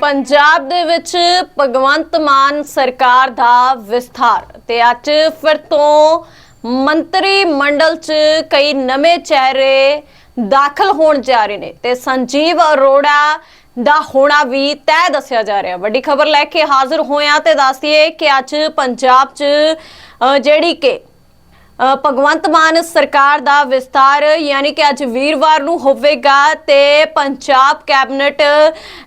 ਪੰਜਾਬ ਦੇ ਵਿੱਚ ਭਗਵੰਤ ਮਾਨ ਸਰਕਾਰ ਦਾ ਵਿਸਥਾਰ ਤੇ ਅੱਜ ਫਿਰ ਤੋਂ ਮੰਤਰੀ ਮੰਡਲ 'ਚ ਕਈ ਨਵੇਂ ਚਿਹਰੇ ਦਾਖਲ ਹੋਣ ਜਾ ਰਹੇ ਨੇ ਤੇ ਸੰਜੀਵ ਅਰੋੜਾ ਦਾ ਹੋਣਾ ਵੀ ਤੈਅ ਦੱਸਿਆ ਜਾ ਰਿਹਾ। ਵੱਡੀ ਖਬਰ ਲੈ ਕੇ ਹਾਜ਼ਰ ਹੋਇਆ ਤੇ ਦੱਸਦੀਏ ਕਿ ਅੱਜ ਪੰਜਾਬ 'ਚ ਜਿਹੜੀ ਕਿ ਭਗਵੰਤ ਮਾਨ ਸਰਕਾਰ ਦਾ ਵਿਸਤਾਰ ਯਾਨੀ ਕਿ ਅੱਜ ਵੀਰਵਾਰ ਨੂੰ ਹੋਵੇਗਾ ਤੇ ਪੰਜਾਬ ਕੈਬਨਿਟ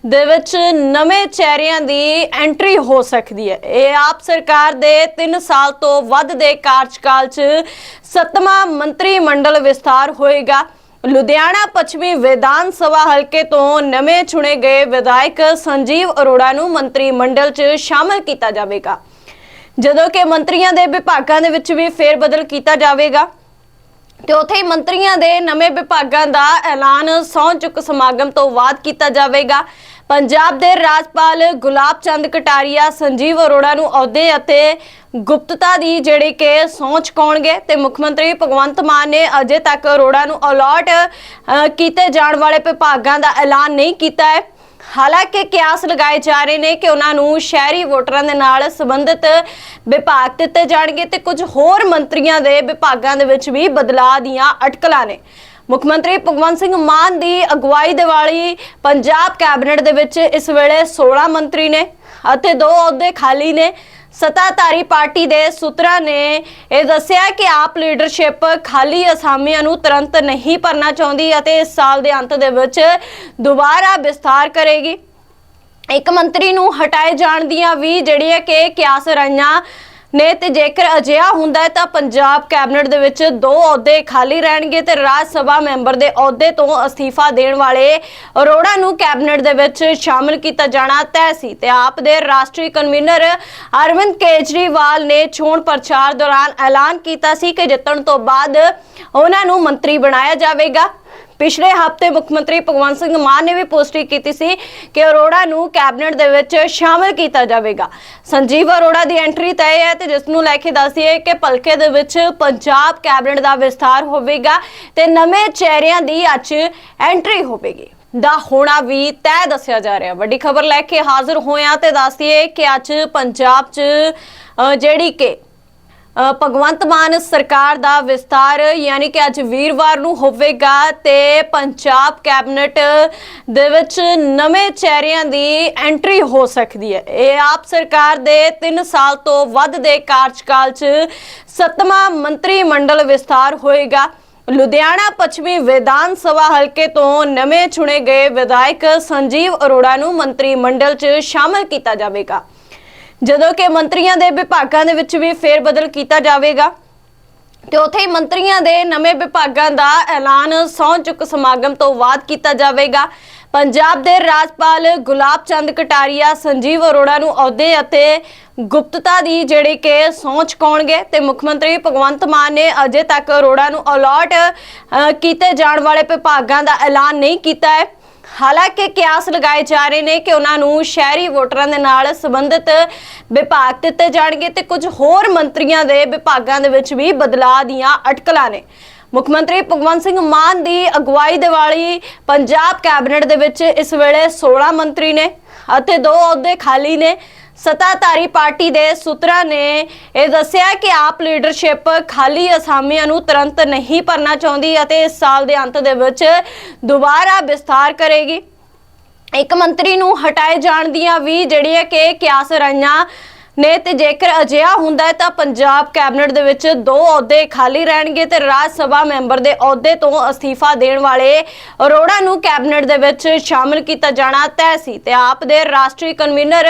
ਦੇ ਵਿੱਚ ਨਵੇਂ ਚਿਹਰਿਆਂ ਦੀ ਐਂਟਰੀ ਹੋ ਸਕਦੀ ਹੈ। ਇਹ ਆਪ ਸਰਕਾਰ ਦੇ 3 ਸਾਲ ਤੋਂ ਵੱਧ ਦੇ ਕਾਰਜਕਾਲ 'ਚ ਸੱਤਵਾਂ ਮੰਤਰੀ ਮੰਡਲ ਵਿਸਤਾਰ ਹੋਏਗਾ। ਲੁਧਿਆਣਾ ਪੱਛਮੀ ਵਿਧਾਨ ਸਭਾ ਹਲਕੇ ਤੋਂ ਨਵੇਂ ਚੁਣੇ ਗਏ ਵਿਧਾਇਕ ਸੰਜੀਵ ਅਰੋੜਾ ਨੂੰ ਮੰਤਰੀ ਮੰਡਲ 'ਚ ਸ਼ਾਮਲ ਕੀਤਾ ਜਾਵੇਗਾ। ਜਦੋਂ ਕਿ ਮੰਤਰੀਆਂ ਦੇ ਵਿਭਾਗਾਂ ਦੇ ਵਿੱਚ ਵੀ ਫੇਰ ਬਦਲ ਕੀਤਾ ਜਾਵੇਗਾ। ਤੇ ਉੱਥੇ ਹੀ ਮੰਤਰੀਆਂ ਦੇ ਨਵੇਂ ਵਿਭਾਗਾਂ ਦਾ ਐਲਾਨ ਸਹੁੰ ਚੁੱਕ ਸਮਾਗਮ ਤੋਂ ਬਾਅਦ ਕੀਤਾ ਜਾਵੇਗਾ। ਪੰਜਾਬ ਦੇ ਰਾਜਪਾਲ ਗੁਲਾਬ ਚੰਦ ਕਟਾਰੀਆ, ਸੰਜੀਵ ਅਰੋੜਾ ਨੂੰ ਅਹੁਦੇ ਅਤੇ ਗੁਪਤਤਾ ਦੀ ਜਿਹੜੀ ਕਿ ਸਹੁੰ ਚੁਕਾਉਣਗੇ ਤੇ ਮੁੱਖ ਮੰਤਰੀ ਭਗਵੰਤ ਮਾਨ ਨੇ ਅਜੇ ਤੱਕ ਅਰੋੜਾ ਨੂੰ ਅਲਾਟ ਕੀਤੇ ਜਾਣ ਵਾਲੇ ਵਿਭਾਗਾਂ ਦਾ ਐਲਾਨ ਨਹੀਂ ਕੀਤਾ ਹੈ। ਹਾਲਾਂਕਿ ਕਿਆਸ ਲਗਾਏ ਜਾ ਰਹੇ ਨੇ ਕਿ ਉਹਨਾਂ ਨੂੰ ਸ਼ਹਿਰੀ ਵੋਟਰਾਂ ਦੇ ਨਾਲ ਸੰਬੰਧਿਤ ਵਿਭਾਗ ਦਿੱਤੇ ਜਾਣਗੇ ਤੇ ਕੁਝ ਹੋਰ ਮੰਤਰੀਆਂ ਦੇ ਵਿਭਾਗਾਂ ਦੇ ਵਿੱਚ ਵੀ ਬਦਲਾਅ ਦੀਆਂ ਅਟਕਲਾਂ ਨੇ। ਮੁੱਖ ਮੰਤਰੀ ਭਗਵੰਤ ਸਿੰਘ ਮਾਨ ਦੀ ਅਗਵਾਈ ਦੇ ਵਾਲੀ ਪੰਜਾਬ ਕੈਬਨਿਟ ਦੇ ਵਿੱਚ ਇਸ ਵੇਲੇ 16 ਮੰਤਰੀ ਨੇ ਅਤੇ ਦੋ ਅਹੁਦੇ ਖਾਲੀ ਨੇ। ਸੱਤਾਧਾਰੀ ਪਾਰਟੀ ਦੇ ਸੂਤਰਾਂ ਨੇ ਇਹ ਦੱਸਿਆ ਕਿ ਆਪ ਲੀਡਰਸ਼ਿਪ ਖਾਲੀ ਅਸਾਮੀਆਂ ਨੂੰ ਤੁਰੰਤ ਨਹੀਂ ਭਰਨਾ ਚਾਹੁੰਦੀ ਅਤੇ ਇਸ ਸਾਲ ਦੇ ਅੰਤ ਦੇ ਵਿੱਚ ਦੁਬਾਰਾ ਵਿਸਥਾਰ ਕਰੇਗੀ। ਇੱਕ ਮੰਤਰੀ ਨੂੰ ਹਟਾਏ ਜਾਣ ਦੀਆਂ ਵੀ ਜਿਹੜੀਆਂ ਕਿ ਕਿਆਸ ਰਹੀਆਂ ਨੇ ਤੇ ਜੇਕਰ ਅਜਿਹਾ ਹੁੰਦਾ ਹੈ ਤਾਂ ਪੰਜਾਬ ਕੈਬਨਿਟ ਦੇ ਵਿੱਚ ਦੋ ਅਹੁਦੇ ਖਾਲੀ ਰਹਿਣਗੇ ਤੇ ਰਾਜ ਸਭਾ ਮੈਂਬਰ ਦੇ ਅਹੁਦੇ ਤੋਂ ਅਸਤੀਫਾ ਦੇਣ ਵਾਲੇ ਅਰੋੜਾ ਨੂੰ ਕੈਬਨਿਟ ਦੇ ਵਿੱਚ ਸ਼ਾਮਲ ਕੀਤਾ ਜਾਣਾ ਤੈਅ ਸੀ ਤੇ ਆਪ ਦੇ ਰਾਸ਼ਟਰੀ ਕਨਵੀਨਰ ਅਰਵਿੰਦ ਕੇਜਰੀਵਾਲ ਨੇ ਚੋਣ ਪ੍ਰਚਾਰ ਦੌਰਾਨ ਐਲਾਨ ਕੀਤਾ ਸੀ ਕਿ ਜਿੱਤਣ ਤੋਂ ਬਾਅਦ ਉਹਨਾਂ ਨੂੰ ਮੰਤਰੀ ਬਣਾਇਆ ਜਾਵੇਗਾ। ਪਿਛਲੇ ਹਫ਼ਤੇ ਮੁੱਖ ਮੰਤਰੀ ਭਗਵੰਤ ਸਿੰਘ ਮਾਨ ਨੇ ਵੀ ਪੁਸ਼ਟੀ ਕੀਤੀ ਸੀ ਕਿ ਅਰੋੜਾ ਨੂੰ ਕੈਬਨਿਟ ਦੇ ਵਿੱਚ ਸ਼ਾਮਲ ਕੀਤਾ ਜਾਵੇਗਾ। ਸੰਜੀਵ ਅਰੋੜਾ ਦੀ ਐਂਟਰੀ ਤੈਅ ਹੈ ਤੇ ਜਿਸ ਨੂੰ ਲੈ ਕੇ ਦੱਸੀਏ ਕਿ ਭਲਕੇ ਦੇ ਵਿੱਚ ਪੰਜਾਬ ਕੈਬਨਿਟ ਦਾ ਵਿਸਥਾਰ ਹੋਵੇਗਾ ਤੇ ਨਵੇਂ ਚਿਹਰਿਆਂ ਦੀ ਅੱਜ ਐਂਟਰੀ ਹੋਵੇਗੀ। ਦਾ ਹੋਣਾ ਵੀ ਤੈਅ ਦੱਸਿਆ ਜਾ ਰਿਹਾ। ਵੱਡੀ ਖਬਰ ਲੈ ਕੇ ਹਾਜ਼ਰ ਹੋਇਆ ਤੇ ਦੱਸਦੀਏ ਕਿ ਅੱਜ ਪੰਜਾਬ 'ਚ ਜਿਹੜੀ ਕਿ ਭਗਵੰਤ ਮਾਨ ਸਰਕਾਰ ਦਾ ਵਿਸਤਾਰ ਯਾਨੀ ਕਿ ਅੱਜ ਵੀਰਵਾਰ ਨੂੰ ਹੋਵੇਗਾ ਤੇ ਪੰਜਾਬ ਕੈਬਨਿਟ ਦੇ ਵਿੱਚ ਨਵੇਂ ਚਿਹਰਿਆਂ ਦੀ ਐਂਟਰੀ ਹੋ ਸਕਦੀ ਹੈ। ਇਹ ਆਪ ਸਰਕਾਰ ਦੇ 3 ਸਾਲ ਤੋਂ ਵੱਧ ਦੇ ਕਾਰਜਕਾਲ 'ਚ ਸੱਤਵਾਂ ਮੰਤਰੀ ਮੰਡਲ ਵਿਸਤਾਰ ਹੋਏਗਾ। ਲੁਧਿਆਣਾ ਪੱਛਮੀ ਵਿਧਾਨ ਸਭਾ ਹਲਕੇ ਤੋਂ ਨਵੇਂ ਚੁਣੇ ਗਏ ਵਿਧਾਇਕ ਸੰਜੀਵ ਅਰੋੜਾ ਨੂੰ ਮੰਤਰੀ ਮੰਡਲ 'ਚ ਸ਼ਾਮਲ ਕੀਤਾ ਜਾਵੇਗਾ। ਜਦੋਂ ਕਿ ਮੰਤਰੀਆਂ ਦੇ ਵਿਭਾਗਾਂ ਦੇ ਵਿੱਚ ਵੀ ਫੇਰ ਬਦਲ ਕੀਤਾ ਜਾਵੇਗਾ ਤੇ ਉੱਥੇ ਹੀ ਮੰਤਰੀਆਂ ਦੇ ਨਵੇਂ ਵਿਭਾਗਾਂ ਦਾ ਐਲਾਨ ਸਹੁੰ ਚੁੱਕ ਸਮਾਗਮ ਤੋਂ ਬਾਅਦ ਕੀਤਾ ਜਾਵੇਗਾ। ਪੰਜਾਬ ਦੇ ਰਾਜਪਾਲ ਗੁਲਾਬ ਚੰਦ ਕਟਾਰੀਆ, ਸੰਜੀਵ ਅਰੋੜਾ ਨੂੰ ਅਹੁਦੇ ਅਤੇ ਗੁਪਤਤਾ ਦੀ ਜਿਹੜੀ ਕਿ ਸਹੁੰ ਚੁਕਾਉਣਗੇ ਤੇ ਮੁੱਖ ਮੰਤਰੀ ਭਗਵੰਤ ਮਾਨ ਨੇ ਅਜੇ ਤੱਕ ਅਰੋੜਾ ਨੂੰ ਅਲਾਟ ਕੀਤੇ ਜਾਣ ਵਾਲੇ ਵਿਭਾਗਾਂ ਦਾ ਐਲਾਨ ਨਹੀਂ ਕੀਤਾ ਹੈ। ਹਾਲਾਂਕਿ ਕਿਆਸ ਲਗਾਏ ਜਾ ਰਹੇ ਨੇ ਕਿ ਉਹਨਾਂ ਨੂੰ ਸ਼ਹਿਰੀ ਵੋਟਰਾਂ ਦੇ ਨਾਲ ਸੰਬੰਧਿਤ ਵਿਭਾਗ ਦਿੱਤੇ ਜਾਣਗੇ ਤੇ ਕੁਝ ਹੋਰ ਮੰਤਰੀਆਂ ਦੇ ਵਿਭਾਗਾਂ ਦੇ ਵਿੱਚ ਵੀ ਬਦਲਾਅ ਦੀਆਂ ਅਟਕਲਾਂ ਨੇ। ਮੁੱਖ ਮੰਤਰੀ ਭਗਵੰਤ ਸਿੰਘ ਮਾਨ ਦੀ ਅਗਵਾਈ ਦੇ ਵਾਲੀ ਪੰਜਾਬ ਕੈਬਨਿਟ ਦੇ ਵਿੱਚ ਇਸ ਵੇਲੇ 16 ਮੰਤਰੀ ਨੇ ਅਤੇ ਦੋ ਅਹੁਦੇ ਖਾਲੀ ਨੇ। ਸੱਤਾਧਾਰੀ ਪਾਰਟੀ ਦੇ ਸੂਤਰਾਂ ਨੇ ਇਹ ਦੱਸਿਆ ਕਿ ਆਪ ਲੀਡਰਸ਼ਿਪ ਖਾਲੀ ਅਸਾਮੀਆਂ ਨੂੰ ਤੁਰੰਤ ਨਹੀਂ ਭਰਨਾ ਚਾਹੁੰਦੀ ਅਤੇ ਇਸ ਸਾਲ ਦੇ ਅੰਤ ਦੇ ਵਿੱਚ ਦੁਬਾਰਾ ਵਿਸਥਾਰ ਕਰੇਗੀ। ਇੱਕ ਮੰਤਰੀ ਨੂੰ ਹਟਾਏ ਜਾਣ ਦੀਆਂ ਵੀ ਜਿਹੜੀਆਂ ਕਿ ਕਿਆਸ ਰਹੀਆਂ ਨੇ ਤੇ ਜੇਕਰ ਅਜਿਹਾ ਹੁੰਦਾ ਹੈ ਤਾਂ ਪੰਜਾਬ ਕੈਬਨਿਟ ਦੇ ਵਿੱਚ ਦੋ ਅਹੁਦੇ ਖਾਲੀ ਰਹਿਣਗੇ ਤੇ ਰਾਜ ਸਭਾ ਮੈਂਬਰ ਦੇ ਅਹੁਦੇ ਤੋਂ ਅਸਤੀਫਾ ਦੇਣ ਵਾਲੇ ਅਰੋੜਾ ਨੂੰ ਕੈਬਨਿਟ ਦੇ ਵਿੱਚ ਸ਼ਾਮਲ ਕੀਤਾ ਜਾਣਾ ਤੈਅ ਸੀ ਤੇ ਆਪ ਦੇ ਰਾਸ਼ਟਰੀ ਕਨਵੀਨਰ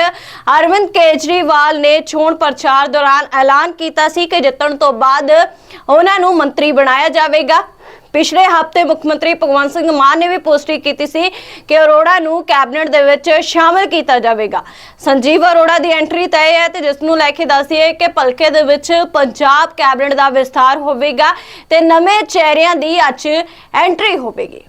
ਅਰਵਿੰਦ ਕੇਜਰੀਵਾਲ ਨੇ ਚੋਣ ਪ੍ਰਚਾਰ ਦੌਰਾਨ ਐਲਾਨ ਕੀਤਾ ਸੀ ਕਿ ਜਿੱਤਣ ਤੋਂ ਬਾਅਦ ਉਹਨਾਂ ਨੂੰ ਮੰਤਰੀ ਬਣਾਇਆ ਜਾਵੇਗਾ। ਪਿਛਲੇ ਹਫ਼ਤੇ ਮੁੱਖ ਮੰਤਰੀ ਭਗਵੰਤ ਸਿੰਘ ਮਾਨ ਨੇ ਵੀ ਪੁਸ਼ਟੀ ਕੀਤੀ ਸੀ ਕਿ ਅਰੋੜਾ ਨੂੰ ਕੈਬਨਿਟ ਦੇ ਵਿੱਚ ਸ਼ਾਮਲ ਕੀਤਾ ਜਾਵੇਗਾ। ਸੰਜੀਵ ਅਰੋੜਾ ਦੀ ਐਂਟਰੀ ਤੈਅ ਹੈ ਤੇ ਜਿਸ ਨੂੰ ਲੈ ਕੇ ਦੱਸੀਏ ਕਿ ਭਲਕੇ ਦੇ ਵਿੱਚ ਪੰਜਾਬ ਕੈਬਨਿਟ ਦਾ ਵਿਸਥਾਰ ਹੋਵੇਗਾ ਤੇ ਨਵੇਂ ਚਿਹਰਿਆਂ ਦੀ ਅੱਜ ਐਂਟਰੀ ਹੋਵੇਗੀ।